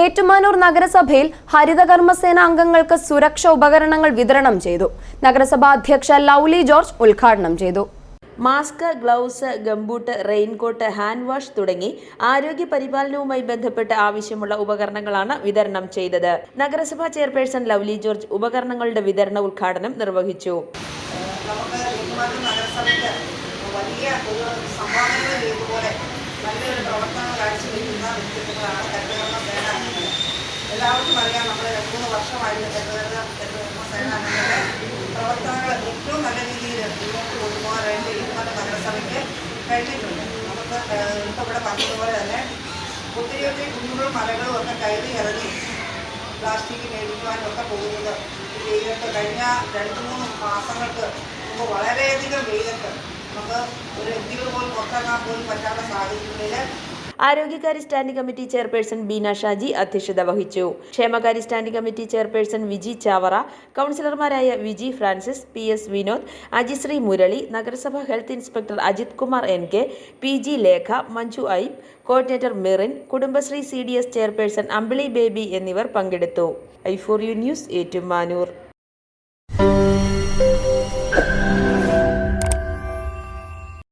ഏറ്റുമാനൂർ നഗരസഭയിൽ ഹരിതകർമ്മസേന അംഗങ്ങൾക്ക് സുരക്ഷാ ഉപകരണങ്ങൾ വിതരണം ചെയ്തു. നഗരസഭാ അധ്യക്ഷ ലൗലി ജോർജ് ഉദ്ഘാടനം ചെയ്തു. Mask gloves gumboot raincoat hand wash തുടങ്ങി ആരോഗ്യ പരിപാലനവുമായി ബന്ധപ്പെട്ട് ആവശ്യമുള്ള ഉപകരണങ്ങളാണ് വിതരണം ചെയ്തത്. നഗരസഭാ ചെയർപേഴ്സൺ ലവ്ലി ജോർജ് ഉപകരണങ്ങളുടെ വിതരണ ഉദ്ഘാടനം നിർവഹിച്ചു. നമുക്ക് വലിയ ഒരു സംഭാവനകൾ ചെയ്തതുപോലെ നല്ലൊരു പ്രവർത്തനം കാഴ്ചവെക്കുന്ന വ്യക്തിത്വങ്ങളാണ് എല്ലാവർക്കും അറിയാം നമ്മൾ രണ്ട് മൂന്ന് വർഷമായിട്ട് സേനാംഗങ്ങളുടെ പ്രവർത്തനങ്ങൾ ഏറ്റവും നല്ല രീതിയിൽ മുന്നോട്ട് കൊണ്ടുപോകാൻ വേണ്ടി ഏറ്റുമാനൂർ നഗരസഭയ്ക്ക് കഴിഞ്ഞിട്ടുണ്ട്. നമുക്ക് ഇപ്പോൾ ഇവിടെ പറഞ്ഞതുപോലെ തന്നെ ഒത്തിരി ഒത്തിരി കുന്നുകളും മലകളും ഒക്കെ കയറി ഇറങ്ങി പ്ലാസ്റ്റിക് മേടിക്കുവാനും ഒക്കെ പോകുന്നത് വെയിലത്ത് കഴിഞ്ഞ രണ്ട് മൂന്ന് മാസങ്ങൾക്ക് മുമ്പ് വളരെയധികം വെയിലത്ത് നമുക്ക് ഒരു ആരോഗ്യകാര്യ standing committee chairperson Beena Shaji അധ്യക്ഷത വഹിച്ചു. ക്ഷേമകാര്യ standing committee chairperson Viji Chavara കൗൺസിലർമാരായ Viji Francis P S Vinod Ajisree Murali നഗരസഭ health inspector Ajith Kumar N K P G Lekha Manju ഐബ് coordinator Mirin Kudumbashree C D S chairperson Ambili Baby എന്നിവർ പങ്കെടുത്തു. I four U news Ettumanoor.